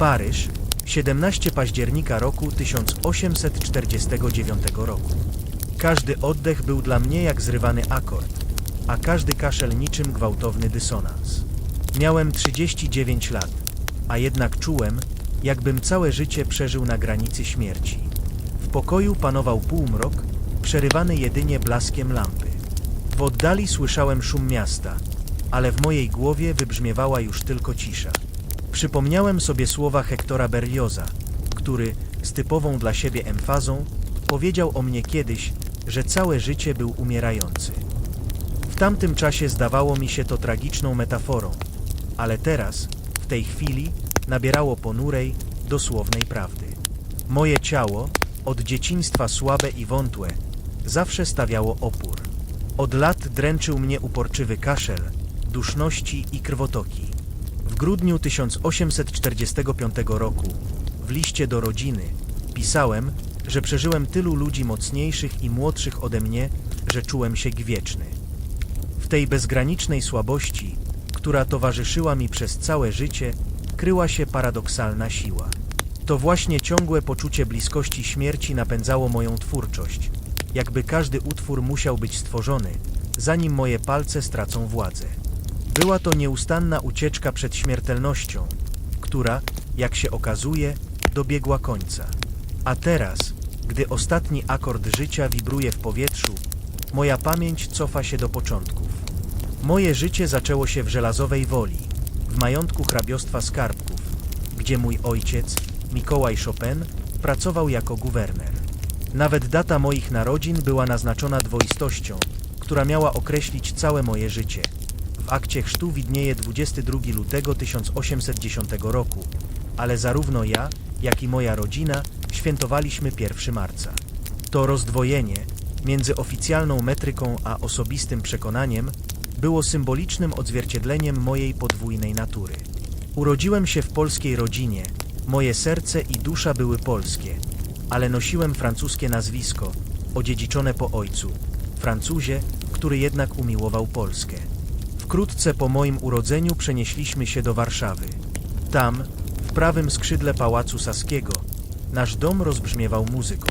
Paryż, 17 października roku 1849 roku. Każdy oddech był dla mnie jak zrywany akord, a każdy kaszel niczym gwałtowny dysonans. Miałem 39 lat, a jednak czułem, jakbym całe życie przeżył na granicy śmierci. W pokoju panował półmrok, przerywany jedynie blaskiem lampy. W oddali słyszałem szum miasta, ale w mojej głowie wybrzmiewała już tylko cisza. Przypomniałem sobie słowa Hektora Berlioza, który, z typową dla siebie emfazą, powiedział o mnie kiedyś, że całe życie był umierający. W tamtym czasie zdawało mi się to tragiczną metaforą, ale teraz, w tej chwili, nabierało ponurej, dosłownej prawdy. Moje ciało, od dzieciństwa słabe i wątłe, zawsze stawiało opór. Od lat dręczył mnie uporczywy kaszel, duszności i krwotoki. W grudniu 1845 roku, w liście do rodziny, pisałem, że przeżyłem tylu ludzi mocniejszych i młodszych ode mnie, że czułem się gwieczny. W tej bezgranicznej słabości, która towarzyszyła mi przez całe życie, kryła się paradoksalna siła. To właśnie ciągłe poczucie bliskości śmierci napędzało moją twórczość, jakby każdy utwór musiał być stworzony, zanim moje palce stracą władzę. Była to nieustanna ucieczka przed śmiertelnością, która, jak się okazuje, dobiegła końca. A teraz, gdy ostatni akord życia wibruje w powietrzu, moja pamięć cofa się do początków. Moje życie zaczęło się w żelazowej woli, w majątku hrabiostwa Skarbków, gdzie mój ojciec, Mikołaj Chopin, pracował jako guwerner. Nawet data moich narodzin była naznaczona dwoistością, która miała określić całe moje życie. W akcie chrztu widnieje 22 lutego 1810 roku, ale zarówno ja, jak i moja rodzina świętowaliśmy 1 marca. To rozdwojenie między oficjalną metryką a osobistym przekonaniem było symbolicznym odzwierciedleniem mojej podwójnej natury. Urodziłem się w polskiej rodzinie, moje serce i dusza były polskie, ale nosiłem francuskie nazwisko, odziedziczone po ojcu, Francuzie, który jednak umiłował Polskę. Wkrótce po moim urodzeniu przenieśliśmy się do Warszawy. Tam, w prawym skrzydle Pałacu Saskiego, nasz dom rozbrzmiewał muzyką.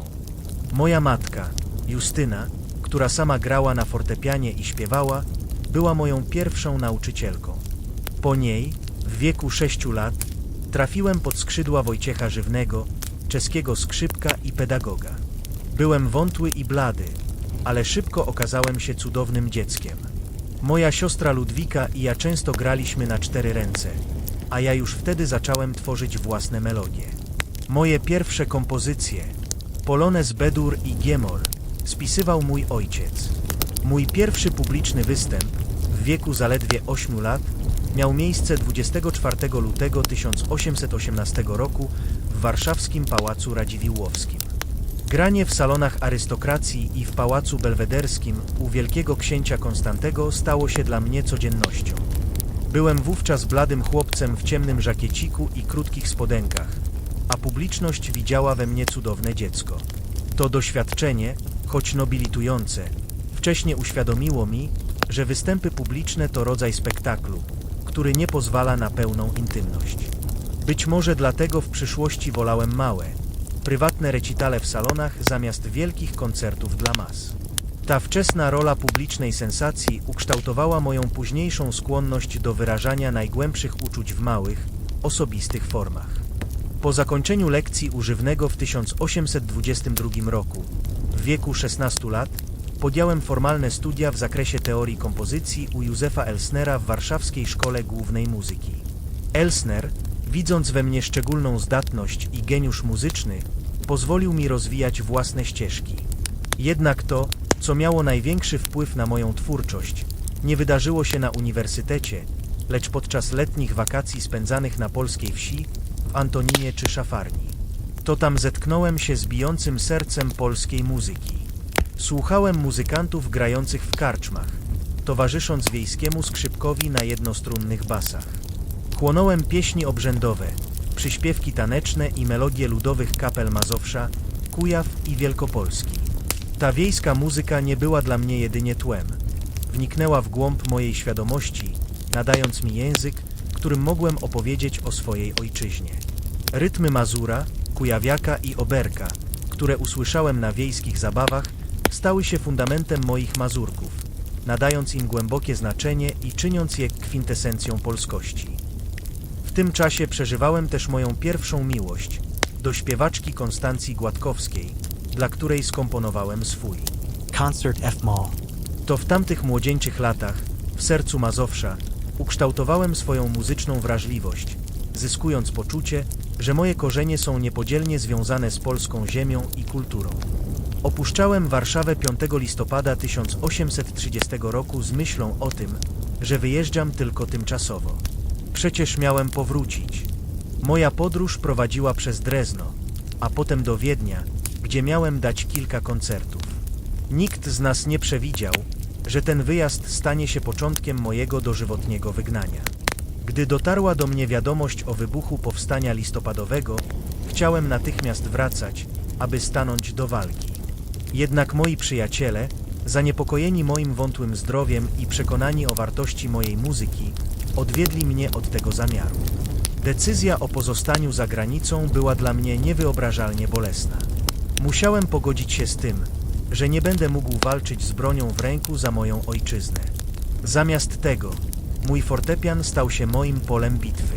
Moja matka, Justyna, która sama grała na fortepianie i śpiewała, była moją pierwszą nauczycielką. Po niej, w wieku sześciu lat, trafiłem pod skrzydła Wojciecha Żywnego, czeskiego skrzypka i pedagoga. Byłem wątły i blady, ale szybko okazałem się cudownym dzieckiem. Moja siostra Ludwika i ja często graliśmy na cztery ręce, a ja już wtedy zacząłem tworzyć własne melodie. Moje pierwsze kompozycje, Polonez Bedur i Giemol, spisywał mój ojciec. Mój pierwszy publiczny występ, w wieku zaledwie 8 lat, miał miejsce 24 lutego 1818 roku w warszawskim Pałacu Radziwiłłowskim. Granie w salonach arystokracji i w Pałacu Belwederskim u wielkiego księcia Konstantego stało się dla mnie codziennością. Byłem wówczas bladym chłopcem w ciemnym żakieciku i krótkich spodenkach, a publiczność widziała we mnie cudowne dziecko. To doświadczenie, choć nobilitujące, wcześnie uświadomiło mi, że występy publiczne to rodzaj spektaklu, który nie pozwala na pełną intymność. Być może dlatego w przyszłości wolałem małe, prywatne recitale w salonach zamiast wielkich koncertów dla mas. Ta wczesna rola publicznej sensacji ukształtowała moją późniejszą skłonność do wyrażania najgłębszych uczuć w małych, osobistych formach. Po zakończeniu lekcji używnego w 1822 roku, w wieku 16 lat, podjąłem formalne studia w zakresie teorii kompozycji u Józefa Elsnera w Warszawskiej Szkole Głównej Muzyki. Elsner, widząc we mnie szczególną zdatność i geniusz muzyczny, pozwolił mi rozwijać własne ścieżki. Jednak to, co miało największy wpływ na moją twórczość, nie wydarzyło się na uniwersytecie, lecz podczas letnich wakacji spędzanych na polskiej wsi, w Antoninie czy Szafarni. To tam zetknąłem się z bijącym sercem polskiej muzyki. Słuchałem muzykantów grających w karczmach, towarzysząc wiejskiemu skrzypkowi na jednostrunnych basach. Chłonąłem pieśni obrzędowe, przyśpiewki taneczne i melodie ludowych kapel Mazowsza, Kujaw i Wielkopolski. Ta wiejska muzyka nie była dla mnie jedynie tłem. Wniknęła w głąb mojej świadomości, nadając mi język, którym mogłem opowiedzieć o swojej ojczyźnie. Rytmy Mazura, Kujawiaka i Oberka, które usłyszałem na wiejskich zabawach, stały się fundamentem moich mazurków, nadając im głębokie znaczenie i czyniąc je kwintesencją polskości. W tym czasie przeżywałem też moją pierwszą miłość do śpiewaczki Konstancji Gładkowskiej, dla której skomponowałem swój. Concert F Mall. To w tamtych młodzieńczych latach, w sercu Mazowsza, ukształtowałem swoją muzyczną wrażliwość, zyskując poczucie, że moje korzenie są niepodzielnie związane z polską ziemią i kulturą. Opuszczałem Warszawę 5 listopada 1830 roku z myślą o tym, że wyjeżdżam tylko tymczasowo. Przecież miałem powrócić. Moja podróż prowadziła przez Drezno, a potem do Wiednia, gdzie miałem dać kilka koncertów. Nikt z nas nie przewidział, że ten wyjazd stanie się początkiem mojego dożywotniego wygnania. Gdy dotarła do mnie wiadomość o wybuchu powstania listopadowego, chciałem natychmiast wracać, aby stanąć do walki. Jednak moi przyjaciele, zaniepokojeni moim wątłym zdrowiem i przekonani o wartości mojej muzyki, odwiedli mnie od tego zamiaru. Decyzja o pozostaniu za granicą była dla mnie niewyobrażalnie bolesna. Musiałem pogodzić się z tym, że nie będę mógł walczyć z bronią w ręku za moją ojczyznę. Zamiast tego, mój fortepian stał się moim polem bitwy.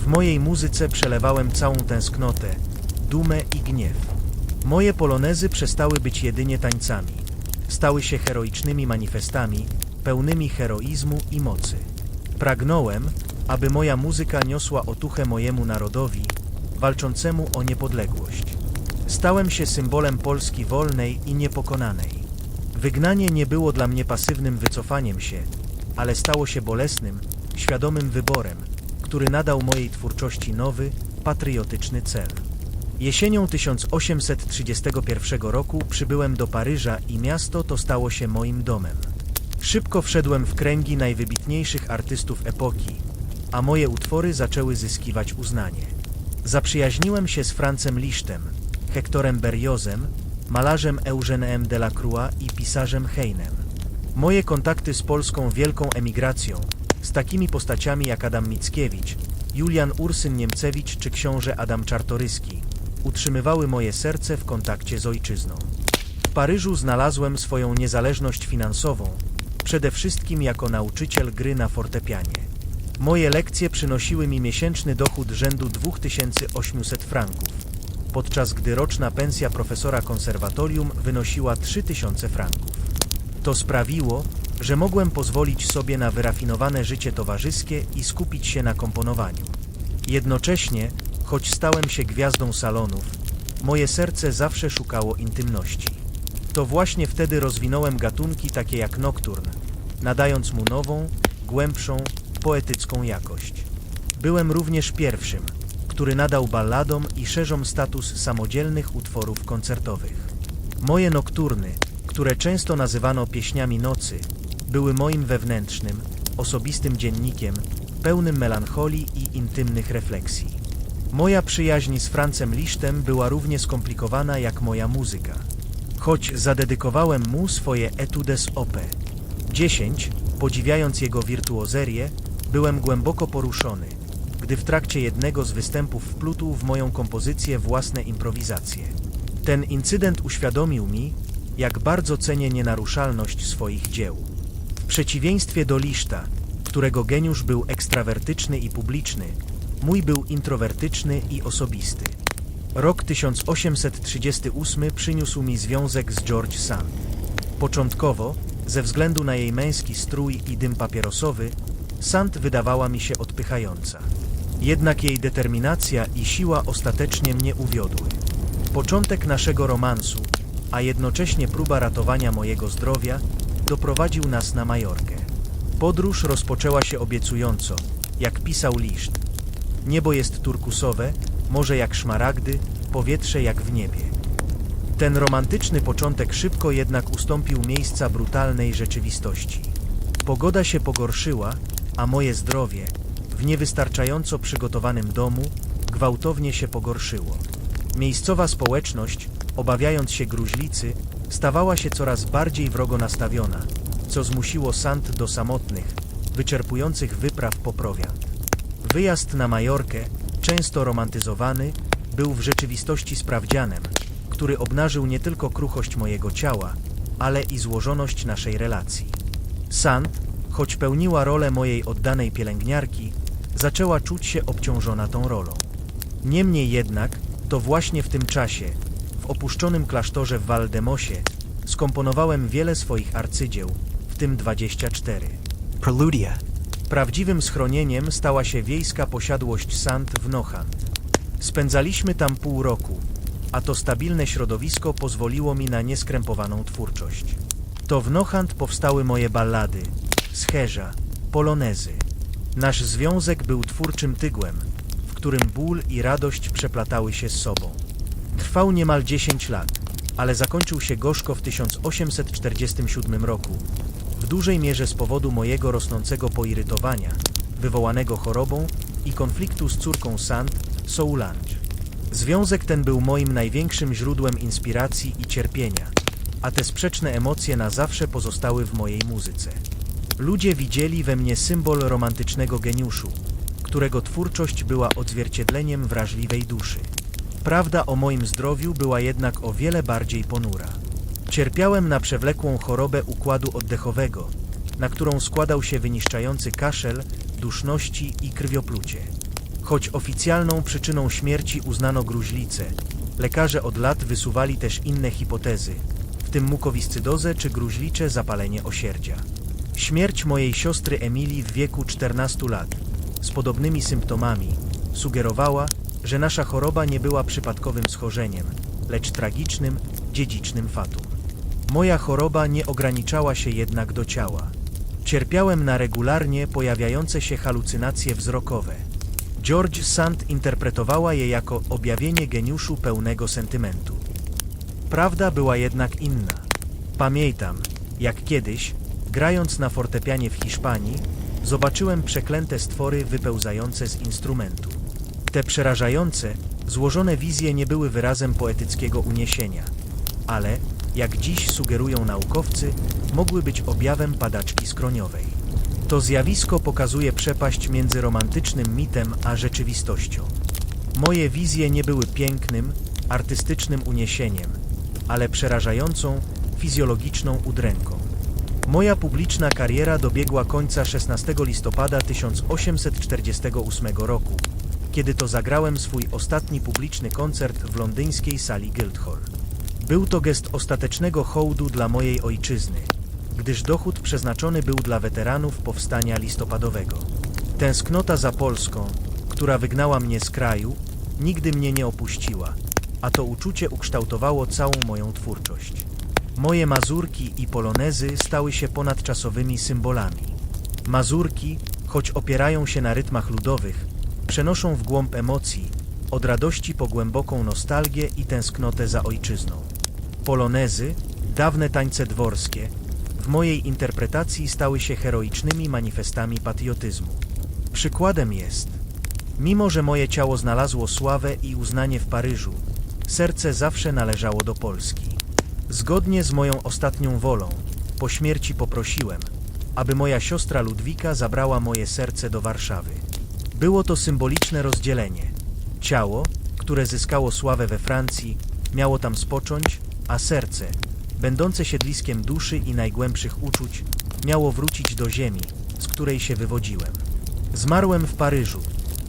W mojej muzyce przelewałem całą tęsknotę, dumę i gniew. Moje polonezy przestały być jedynie tańcami. Stały się heroicznymi manifestami, pełnymi heroizmu i mocy. Pragnąłem, aby moja muzyka niosła otuchę mojemu narodowi, walczącemu o niepodległość. Stałem się symbolem Polski wolnej i niepokonanej. Wygnanie nie było dla mnie pasywnym wycofaniem się, ale stało się bolesnym, świadomym wyborem, który nadał mojej twórczości nowy, patriotyczny cel. Jesienią 1831 roku przybyłem do Paryża i miasto to stało się moim domem. Szybko wszedłem w kręgi najwybitniejszych artystów epoki, a moje utwory zaczęły zyskiwać uznanie. Zaprzyjaźniłem się z Francem Lisztem, Hektorem Berriozem, malarzem Eugenem Delacroix i pisarzem Heinem. Moje kontakty z polską wielką emigracją, z takimi postaciami jak Adam Mickiewicz, Julian Ursyn Niemcewicz czy książę Adam Czartoryski, utrzymywały moje serce w kontakcie z ojczyzną. W Paryżu znalazłem swoją niezależność finansową, przede wszystkim jako nauczyciel gry na fortepianie. Moje lekcje przynosiły mi miesięczny dochód rzędu 2800 franków, podczas gdy roczna pensja profesora konserwatorium wynosiła 3000 franków. To sprawiło, że mogłem pozwolić sobie na wyrafinowane życie towarzyskie i skupić się na komponowaniu. Jednocześnie, choć stałem się gwiazdą salonów, moje serce zawsze szukało intymności. To właśnie wtedy rozwinąłem gatunki takie jak nocturne, nadając mu nową, głębszą, poetycką jakość. Byłem również pierwszym, który nadał balladom i szerzom status samodzielnych utworów koncertowych. Moje nokturny, które często nazywano pieśniami nocy, były moim wewnętrznym, osobistym dziennikiem, pełnym melancholii i intymnych refleksji. Moja przyjaźń z Francem Lisztem była równie skomplikowana jak moja muzyka. Choć zadedykowałem mu swoje Etudes Op. 10, podziwiając jego wirtuozerię, byłem głęboko poruszony, gdy w trakcie jednego z występów wplótł w moją kompozycję własne improwizacje. Ten incydent uświadomił mi, jak bardzo cenię nienaruszalność swoich dzieł. W przeciwieństwie do Liszta, którego geniusz był ekstrawertyczny i publiczny, mój był introwertyczny i osobisty. Rok 1838 przyniósł mi związek z George Sand. Początkowo, ze względu na jej męski strój i dym papierosowy, Sand wydawała mi się odpychająca. Jednak jej determinacja i siła ostatecznie mnie uwiodły. Początek naszego romansu, a jednocześnie próba ratowania mojego zdrowia, doprowadził nas na Majorkę. Podróż rozpoczęła się obiecująco, jak pisał Liszt. Niebo jest turkusowe, morze jak szmaragdy, powietrze jak w niebie. Ten romantyczny początek szybko jednak ustąpił miejsca brutalnej rzeczywistości. Pogoda się pogorszyła, a moje zdrowie, w niewystarczająco przygotowanym domu, gwałtownie się pogorszyło. Miejscowa społeczność, obawiając się gruźlicy, stawała się coraz bardziej wrogo nastawiona, co zmusiło Sand do samotnych, wyczerpujących wypraw po prowiant. Wyjazd na Majorkę często romantyzowany, był w rzeczywistości sprawdzianem, który obnażył nie tylko kruchość mojego ciała, ale i złożoność naszej relacji. Sand, choć pełniła rolę mojej oddanej pielęgniarki, zaczęła czuć się obciążona tą rolą. Niemniej jednak, to właśnie w tym czasie, w opuszczonym klasztorze w Waldemosie, skomponowałem wiele swoich arcydzieł, w tym 24. Preludia. Prawdziwym schronieniem stała się wiejska posiadłość Sand w Nochant. Spędzaliśmy tam pół roku, a to stabilne środowisko pozwoliło mi na nieskrępowaną twórczość. To w Nochant powstały moje ballady, scherza, polonezy. Nasz związek był twórczym tygłem, w którym ból i radość przeplatały się z sobą. Trwał niemal 10 lat, ale zakończył się gorzko w 1847 roku, w dużej mierze z powodu mojego rosnącego poirytowania, wywołanego chorobą i konfliktu z córką Sand, Solange. Związek ten był moim największym źródłem inspiracji i cierpienia, a te sprzeczne emocje na zawsze pozostały w mojej muzyce. Ludzie widzieli we mnie symbol romantycznego geniuszu, którego twórczość była odzwierciedleniem wrażliwej duszy. Prawda o moim zdrowiu była jednak o wiele bardziej ponura. Cierpiałem na przewlekłą chorobę układu oddechowego, na którą składał się wyniszczający kaszel, duszności i krwioplucie. Choć oficjalną przyczyną śmierci uznano gruźlicę, lekarze od lat wysuwali też inne hipotezy, w tym mukowiscydozę czy gruźlicze zapalenie osierdzia. Śmierć mojej siostry Emilii w wieku 14 lat, z podobnymi symptomami, sugerowała, że nasza choroba nie była przypadkowym schorzeniem, lecz tragicznym, dziedzicznym fatum. Moja choroba nie ograniczała się jednak do ciała. Cierpiałem na regularnie pojawiające się halucynacje wzrokowe. George Sand interpretowała je jako objawienie geniuszu pełnego sentymentu. Prawda była jednak inna. Pamiętam, jak kiedyś, grając na fortepianie w Hiszpanii, zobaczyłem przeklęte stwory wypełzające z instrumentu. Te przerażające, złożone wizje nie były wyrazem poetyckiego uniesienia, ale, jak dziś sugerują naukowcy, mogły być objawem padaczki skroniowej. To zjawisko pokazuje przepaść między romantycznym mitem a rzeczywistością. Moje wizje nie były pięknym, artystycznym uniesieniem, ale przerażającą, fizjologiczną udręką. Moja publiczna kariera dobiegła końca 16 listopada 1848 roku, kiedy to zagrałem swój ostatni publiczny koncert w londyńskiej sali Guildhall. Był to gest ostatecznego hołdu dla mojej ojczyzny, gdyż dochód przeznaczony był dla weteranów powstania listopadowego. Tęsknota za Polską, która wygnała mnie z kraju, nigdy mnie nie opuściła, a to uczucie ukształtowało całą moją twórczość. Moje mazurki i polonezy stały się ponadczasowymi symbolami. Mazurki, choć opierają się na rytmach ludowych, przenoszą w głąb emocji, od radości po głęboką nostalgię i tęsknotę za ojczyzną. Polonezy, dawne tańce dworskie, w mojej interpretacji stały się heroicznymi manifestami patriotyzmu. Przykładem jest, mimo że moje ciało znalazło sławę i uznanie w Paryżu, serce zawsze należało do Polski. Zgodnie z moją ostatnią wolą, po śmierci poprosiłem, aby moja siostra Ludwika zabrała moje serce do Warszawy. Było to symboliczne rozdzielenie. Ciało, które zyskało sławę we Francji, miało tam spocząć, a serce, będące siedliskiem duszy i najgłębszych uczuć, miało wrócić do ziemi, z której się wywodziłem. Zmarłem w Paryżu,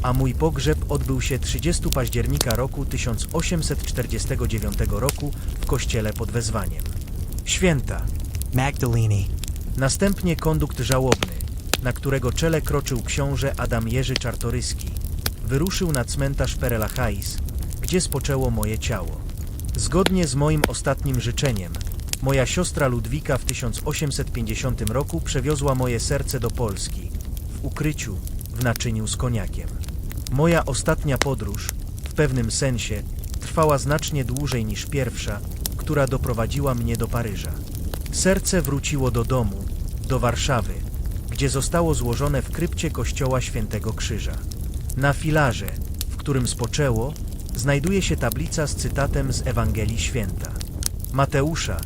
a mój pogrzeb odbył się 30 października roku 1849 roku w kościele pod wezwaniem. Święta. Magdalene. Następnie kondukt żałobny, na którego czele kroczył książę Adam Jerzy Czartoryski, wyruszył na cmentarz Perelachais, gdzie spoczęło moje ciało. Zgodnie z moim ostatnim życzeniem, moja siostra Ludwika w 1850 roku przewiozła moje serce do Polski, w ukryciu, w naczyniu z koniakiem. Moja ostatnia podróż, w pewnym sensie, trwała znacznie dłużej niż pierwsza, która doprowadziła mnie do Paryża. Serce wróciło do domu, do Warszawy, gdzie zostało złożone w krypcie kościoła Świętego Krzyża. Na filarze, w którym spoczęło, znajduje się tablica z cytatem z Ewangelii Święta. Mateusza,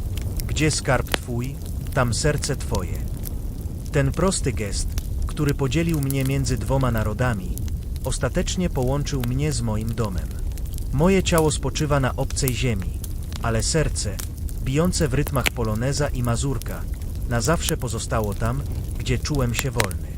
gdzie skarb Twój, tam serce Twoje. Ten prosty gest, który podzielił mnie między dwoma narodami, ostatecznie połączył mnie z moim domem. Moje ciało spoczywa na obcej ziemi, ale serce, bijące w rytmach poloneza i mazurka, na zawsze pozostało tam, gdzie czułem się wolny.